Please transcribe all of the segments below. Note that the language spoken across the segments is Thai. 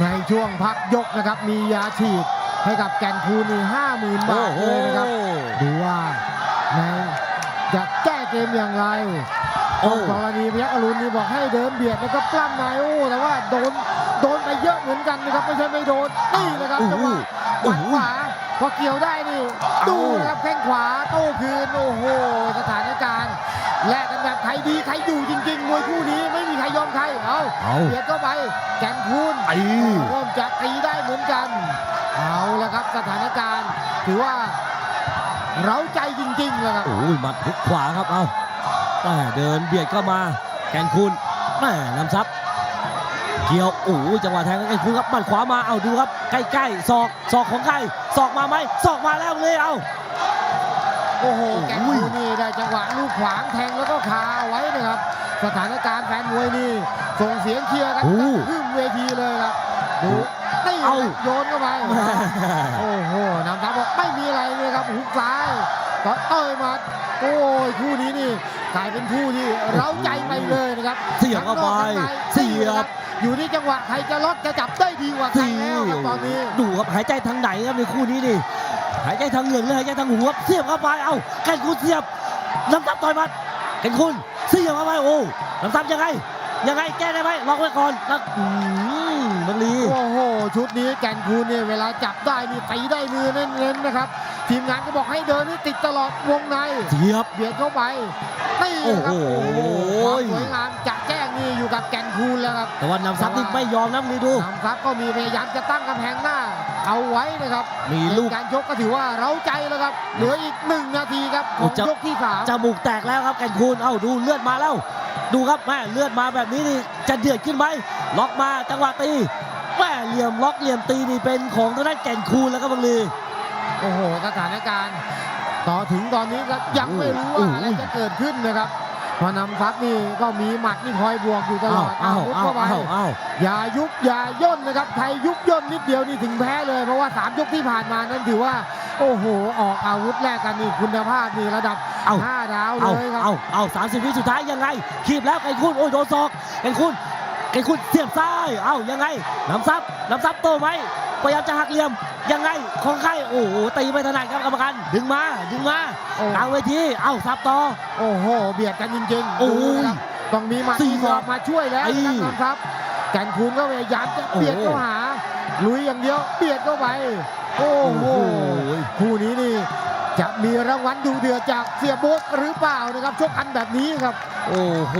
ในช่วงพักยกนะครับ มียาฉีดให้กับแก่นคูนนี่ห้าหมื่นบาทเลยนะครับ ดูว่าในจะแก้เกมอย่างไรโอ้กรณีพยัคฆ์อรุณนี่บอกให้เดินเบียดแล้วก็ปล้ำนายโอ้แต่ว่าโดนโดนไปเยอะเหมือนกันนะครับไม่ใช่ไม่โดนนี่นะครับโอ้จังโหหวะหมัดขวาพอเกี่ยวได้นี่เอาดูนะครับแข้งขวาโต้คืนโอ้โหสถานการณ์ แลกกันแบบใครดีใครอยู่จริงๆ มวยคู่นี้ไม่มีใครยอมใคร เอาเอาเบียดเข้าไปแกนคูนไอ้ เริ่มจะตีได้เหมือนกัน เอาละครับสถานการณ์ ถือว่าเร้าใจจริงๆเลยครับ โอ้ยหมัดหุกขวาครับเอาแม่เดินเบียดเข้ามาแกนคุณแม่นำซับเกี่ยวโอ้ยจังหวะแทงแกนคุณครับหมัดขวามาเอาดูครับใกล้ๆศอกศอกของใครศอกมาไหมศอกมาแล้วเลยเอา โอ้โหแกนอุ้คูยนี่ได้จังหวะลูกขวางแทงแล้วก็คาเอาไว้นะครับ สถานการณ์แฟนมวยนี่ส่งเสียงเชียร์กันโอ้ขึ้นเวทีเลยครับดูนี่เอาโยนเข้าไปแม่โอ้โหนำทัพบอกไม่มีอะไรเลยครับหุกซ้ายก็เต้ยหมาโอ้ยคู่นี้นี่กลายเป็นคู่ที่เร้าใจไปเลยนะครับเสียบเข้าไปทั้งนอกทั้งในเสียนี่นะบอยู่ที่จังหวะใครจะล็อกจะจับได้ดีกว่าใครสี่แล้วครับตอนนี้ดูครับหายใจทางไหนครับในคู่นี้ดิ หายใจทางเหงือกเลยหายใจทางหัวเสียบเข้าไปเอาแกนคุณเสียบน้ำซับต่อยมัดแกนคุณเสียบเข้าไปโอ้น้ำซับยังไงยังไงแก้ได้ไหมล็อกไว้ก่อนแล้วมบันลีโอ้โหชุดนี้แก่นคูณเนี่ยเวลาจับได้นี่ตีได้มือเน้นๆนะครับ ทีมงานก็บอกให้เดินนี่ติดตลอดวงในเสียบเบียดเข้าไปนี่ครับโอ้โอ้โหโหความสวยงามจะแจ้งนี่อยู่กับแก่นคูณแล้วครับแต่ว่านำซับนี่ไม่ยอมนะบังลีดูนำครับก็มีพยายามจะตั้งกำแพงหน้า เอาไว้นะครับ มีลูกเกมการชกก็ถือว่าเร้าใจแล้วครับเหลืออีกหนึ่งนาทีครับขโอ้องจะยกที่สามจมูกแตกแล้วครับแกนคูณเอ้าดูเลือดมาแล้ว ดูครับแม่เลือดมาแบบนี้นี่จะเดือดขึ้นไหมล็อกมาจังหวะตีแม่เหลี่ยมล็อกเหลี่ยมตีนี่เป็นของทางด้านแก่นคูณแล้วครับบังลี โอ้โหสถานการณ์ ต่อถึงตอนนี้ก็ยังไม่รู้ว่าอะไรจะเกิดขึ้นนะครับเพอนำทัพนี่ก็มีหมัดนี่คอยบวกอยู่ตลอดเอ้ามุดเอ้าเข้าไปเอ้าเอ้าอย่ายุบอย่าย่นนะครับใครยุบย่นนิดเดียวนี่ถึงแพ้เลย เพราะว่าสามยกที่ผ่านมานั้นถือว่า โอ้โห ออกอาวุธแรกกันนี่คุณภาพนี่ระดับเอ้าห้าดาวเลเอายครับ เอาเอาสามสิบวิสุดท้ายยังไง ขีบแล้วไก่คุณโอ้ยโดนศอกไก่คุณ ไก่คุณเสียบซ้ายเอายังไงน้ำซับน้ำซับโตไหมพยายามจะหักเหลี่ยมยังไงของใครโอ้โหตีไม่ถนัดครับกรรมการดึงมาดึงมาโอ้กลางเวทีเอาซับต่อโอ้โหเบียดกันจริงๆโอ้ยดูนะครับต้องมีหมัดสี่ที่สอบมาช่วยแล้วไอ้นะครับครับแก่นคูณก็พยายามจะเบียดเข้าหาลุยอย่างเดียวเบียดเข้าไปโอ้โหคู่นี้นี่จะมีรางวัลดูเดือดจากเสียโบ๊ทหรือเปล่านะครับชกกันแบบนี้ครับ โอ้โห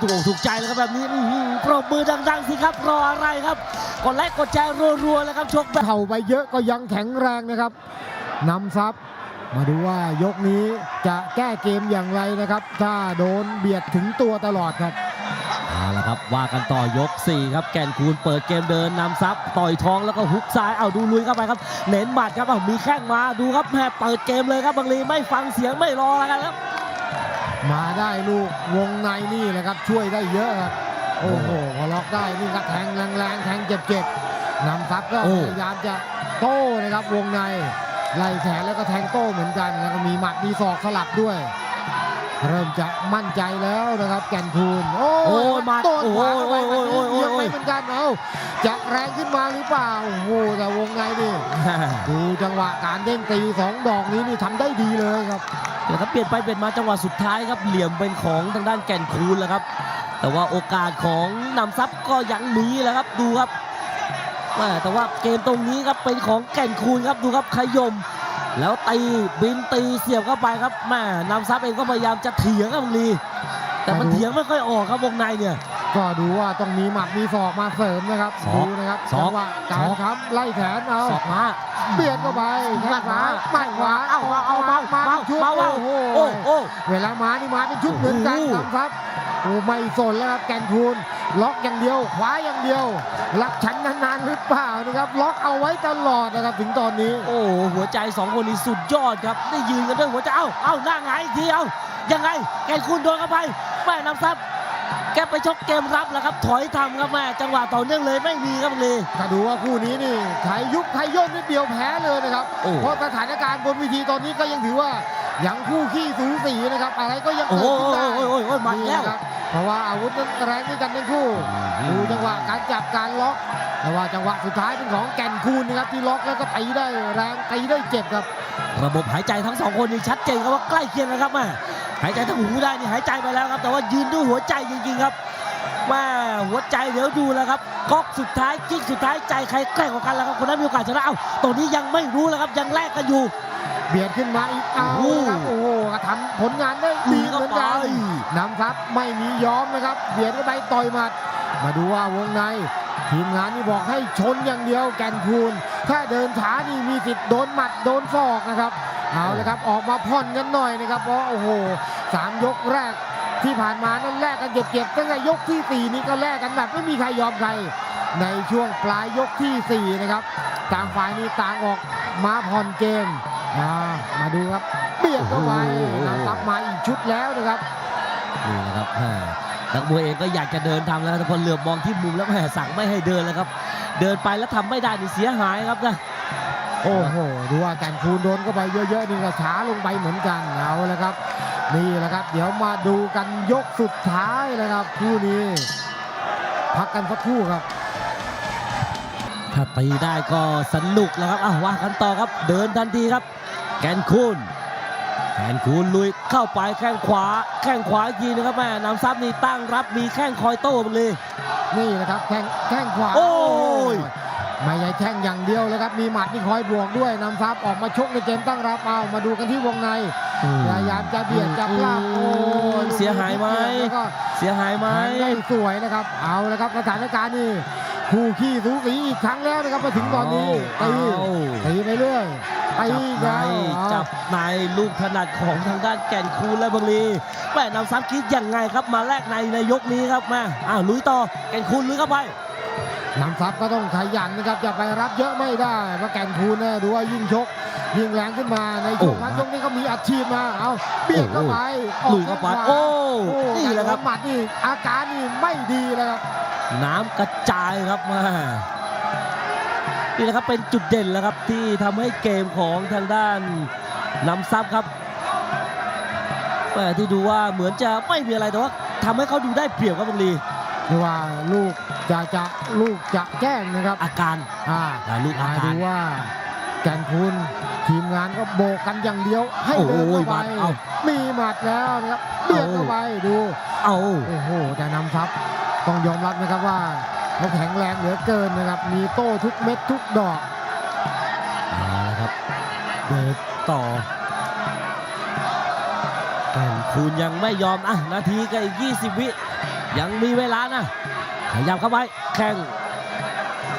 ถูกอกถูกใจแล้วครับแบบนี้อื้อหือปรบมือดังๆสิครับรออะไรครับกดไลค์กดแชร์รัวๆเลยครับชกแบบเข่าไปเยอะก็ยังแข็งแรงนะครับนำซับมาดูว่ายกนี้จะแก้เกมอย่างไรนะครับ ถ้าโดนเบียดถึงตัวตลอดครับเอาละครับว่ากันต่อยก 4 ครับแก่นคูณเปิดเกมเดินนำซับต่อยท้องแล้วก็ฮุกซ้ายเอาดูลุยเข้าไปครับเน้นหมัดครับเอามีแข้งมาดูครับแม่เปิดเกมเลยครับบางลีไม่ฟังเสียงไม่รอแล้วกันครับ มาได้ลูกวงในนี่แหละครับช่วยได้เยอะครับ โอ้โหพอล็อกได้นี่ก็แทงแรงๆแทงเจ็บๆนำซับก็โอ้พยายามจะโต้นะครับวงในไล่แขนแล้วก็แทงโต้เหมือนกันแล้วก็มีหมัดมีศอกสลับด้วย เริ่มจะมั่นใจแล้วนะครับแก่นคูณโอ้โอ้ยหมัดโดนขวาเข้าไปโอ้ยโอ้ยโอ้ยโอ้ยเยอะไปเหมือนกันเอ้าจะแรงขึ้นมาหรือเปล่าโอ้โหแต่วงในนี่ ดูจังหวะการเด้งตีสองดอกนี้นี่ทำได้ดีเลยครับเดี๋ยวครับเปลี่ยนไปเปลี่ยนมาจังหวะสุดท้ายครับเหลี่ยมเป็นของทางด้านแก่นคูณแล้วครับ แต่ว่าโอกาสของนำซับก็ยังมีแหล้วครับดูครับแม่แต่ว่าเกมตรงนี้ครับเป็นของแก่นคูณครับดูครับขยม แล้วตีบินตีเสียบเข้าไปครับแม่นำซับเองก็พยายามจะเถียงครับบางลีแต่มันเถียงไม่ค่อยออกครับวงในเนี่ย ก็ดูว่าต้องมีหมัดมีศอกมาเสริมนะครับศอกดูนะครับศอกจังหวะการศอกค้ำไล่แขนเอาศอกมาเบียดเข้าไปแข้งขวาหมัดขวาเอาเอาเอาเมามาเมาชุดเมาโอ้โหโอ้โอ้ เวลามานี่มาเป็นชุดเหมือนกันโอ้โห ครับโอ้ไม่สนแล้วครับแกนทูนล็อกอย่างเดียวขวาอย่างเดียวรักฉันนานๆหรือเปล่านะครับ ล็อกเอาไว้ตลอดนะครับถึงตอนนี้ โอ้โหหัวใจสองคนนี้สุดยอดครับ ได้ยืนกันด้วยหัวใจเอ้าเอ้าหน้าไงายอีกทีเอ้ายังไงแกนคุณโดนเข้าไปแม่นำซับ แกไปชกเกมรับแล้วครับ ถอยทำครับแม่จังหวะต่อเนื่องเลยไม่มีครับเลยถ้าดูว่าคู่นี้นี่ไทยยุบไทยย่นนิดเดียวแพ้เลยนะครับโอ้เพราะสถานการณ์บนเวิธีตอนนี้ก็ยังถือว่ายังคู่ขี้สูสีนะครับ อะไรก็ยังโอ้เกิโหดขึ้นได้โอ้ยโอ้ยโอ้ยมันนี่แล้วนะครับเพราะว่าอาวุธนั้นแรงด้วยกันทั้งคู่ดูจังหวะการจับการล็อกแต่ว่าจังหวะสุดท้ายเป็นของแก่นคูณนะครับที่ล็อกแล้วก็ตีได้แรงตีได้เจ็บครับ ระบบหายใจทั้งสองคนนี่ชัดเจนครับว่าใกล้เคียงกันครับแม่ หายใจทั้งหูได้นี่หายใจไปแล้วครับ แต่ว่ายืนด้วยหัวใจจริงๆครับแม่หัวใจเดี๋ยวดูแล้วครับก๊อกสุดท้ายกิ๊กสุดท้ายใจใครแกร่งกว่ากันแล้วครับคนนั้นมีโอกาสชนะเอ้าตรงนี้ยังไม่รู้แล้วครับยังแลกกันอยู่ เบียดขึ้นมาอีกเอาโอ้ละครับโอ้โหก็ทำผลงานได้ดีเหมือนกันลุยเข้าไปนำครับไม่มียอมนะครับเบียดเข้าไปต่อยหมัด มาดูว่าวงในทีมงานนี่บอกให้ชนอย่างเดียวแก่นคูณถ้าเดินช้านี่มีสิทธิ์โดนหมัดโดนศอกนะครับ เอาเลยครับออกมาผ่อนกันหน่อยนะครับเพราะโอ้โหสามยกแรกที่ผ่านมานั้นแลกกันเจ็บๆตั้งแต่ยกที่สี่นี้ก็แลกกันแบบไม่มีใครยอมใครในช่วงปลายยกที่สี่นะครับต่างฝ่ายนี้ต่างออกมาผ่อนเกมอ่ามาดูครับเบียดเข้าไปโอ้โหนำกลับมาอีกชุดแล้วนะครับนี่นะครับแม่นักมวยเองก็อยากจะเดินทำแล้วแต่พอเหลือบมองที่มุมแล้วแม่สั่งไม่ให้เดินแล้วครับ เดินไปแล้วทำไม่ได้นี่เสียหายครับนะ โอ้โหดูว่าแก่นคูณโดนเข้าไปเยอะๆนี่ก็ช้าลงไปเหมือนกันเอาละครับ นี่แหละครับ เดี๋ยวมาดูกันยกสุดท้ายนะครับคู่นี้ พักกันสักครู่ครับถ้าตีได้ก็สนุกแล้วครับอะว่ากันต่อครับ เดินทันทีครับ แกนคูนแกนคูนลุยเข้าไปแข้งขวา แข้งขวาอีกทีนะครับแม่นำซับนี่ตั้งรับมีแข้งคอยโต้มันเลย นี่นะครับแข้งแข้งขวาโอ้ย ไม่ใช่แข้งอย่างเดียวเลยครับ มีหมัดที่คอยบวกด้วยนำซับออกมาชกในเกมตั้งรับเอามาดูกันที่วงในพยายามจะเบียดจับปล้ำโอ้ยเสียหายไหมแล้วก็เสียหายไหมแทงได้สวยนะครับ เอาละครับสถานการณ์นี่คู่ขี้สูสีอีกครั้งแล้วนะครับมาถึงตอนนี้เอาตีเอาตีไปเรื่อยตีจับอีกในแล้วจับในลูกถนัดของทางด้านแก่นคูนและบังลีแม่นำซับคิดยังไงครับมาแลกในในยกนี้ครับมาอ้าวลุยต่อแก่นคูนลุยเข้าไป นำซับก็ต้องขยันนะครับจะไปรับเยอะไม่ได้เพราะแก่นคูณเนี่ยดูว่ายิ่งชกยิ่งแรงขึ้นมาในช่วงโอ้พักยกนี้ก็มีอัดฉีดมาเอาเบียดเข้าไปออกลุยเข้าไปแข้งขวโอ้โอ้นี่แหละครับหมัดนี่อาการนี่ไม่ดีเลยครับน้ำกระจายครับมานี่แหละครับเป็นจุดเด่นแล้วครับที่ทำให้เกมของทางด้านนำซับครับแม่ที่ดูว่าเหมือนจะไม่มีอะไรแต่ว่าทำให้เขาดูได้เปรียบครับบังลีคือว่าลูก จะจะลูกจะแกล้งนะครับอาการอ่าอ่าลูกอามาการดูว่าแก่นคูณทีมงานก็โบกกันอย่างเดียว ให้โอ้เดินโหเข้าไปหมัดเอ้ามีหมัดแล้วนะครับเบียดเข้าไปดูเอาโอ้โหแต่นำทัพต้องยอมรับนะครับว่าเขาแข็งแรงเหลือเกินนะครับ มีโต้ทุกเม็ดทุกดอกเอาละครับเดินต่อแก่นคูณยังไม่ยอมอะนาทีก็อีก 20 วิ ยังมีเวลานะพยายามเข้าไปแข่ง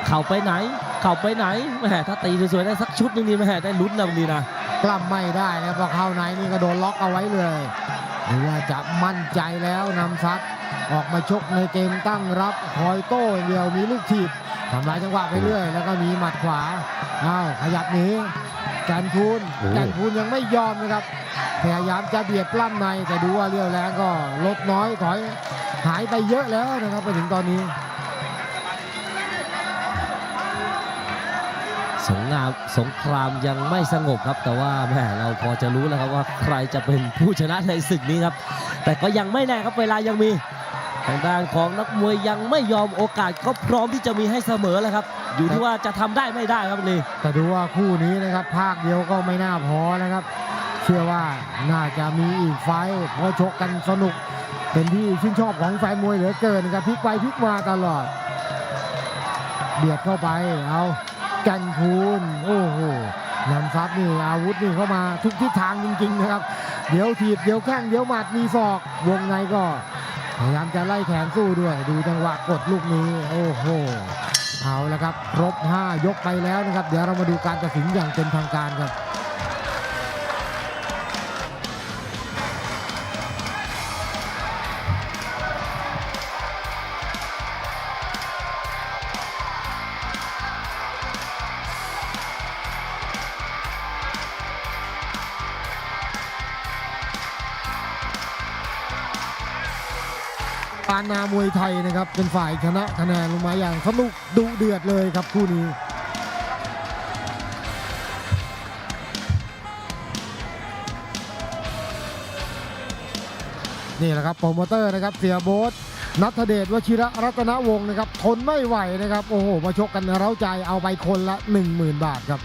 เข่าไปไหน เข่าไปไหนแหมถ้าตีสวยๆได้สักชุดหนึงนี่แหมได้ลุ้นนะบางทีนะกล้ำไม่ได้นะครับเพราะเข้าในนี่ก็โดนล็อกเอาไว้เลยหรือว่าจะมั่นใจแล้วนำซัดออกมาชกในเกมตั้งรับคอยโต้อย่างเดียวมีลูกถีบทำลายจังหวะไปเรื่อย แล้วก็มีหมัดขวาอ้าวขยับหนีแกนคูณโอ้แกนคูณยังไม่ยอมนะครับพยายามจะเบียดปล้ำในแต่ดูว่าเรี่ยวแรงก็ลดน้อยถอย หายไปเยอะแล้วนะครับไปถึงตอนนี้ สงงามสงครามยังไม่สงบครับ แต่ว่าแหมเราพอจะรู้แล้วครับว่าใครจะเป็นผู้ชนะในศึกนี้ครับ แต่ก็ยังไม่แน่ครับเวลายังมีทางด้านของนักมวยยังไม่ยอมโอกาสก็พร้อมที่จะมีให้เสมอแล้วครับ อยู่ที่ว่าจะทำได้ไม่ได้ครับลีแต่ดูว่าคู่นี้นะครับ ภาคเดียวก็ไม่น่าพอนะครับ เชื่อว่าน่าจะมีอีกไฟเพราะชกกันสนุก เป็นที่ชื่นชอบของแฟนมวยเหลือเกินนะครับพลิกไปพลิกมาตลอด เบียดเข้าไปเอาแกันคูณโอ้โหนำซับนี่อาวุธนี่เข้ามาทุกทิศทางจริงๆนะครับ เดี๋ยวถีบเดี๋ยวแข้งเดี๋ยวหมัดมีศอกวงในก็พยายามจะไล่แขนสู้ด้วย ดูจังหวะกดลูกนี้ โอ้โหเอาละครับ ครบ 5 ยกไปแล้วนะครับ เดี๋ยวเรามาดูการตัดสินอย่างเป็นทางการครับานนามวยไทยนะครับ เป็นฝ่ายชนะคะแนนลงมาอย่างสนุกดุเดือดเลยครับคู่นี้นี่แหละครับโปรโมเตอร์นะครับเสียโบ๊ทนัทเดชวชิระรัตนวงศ์นะครับทนไม่ไหวนะครับ โอ้โหมาชกกันเร้าใจเอาไปคนละ 10,000 บาทครับ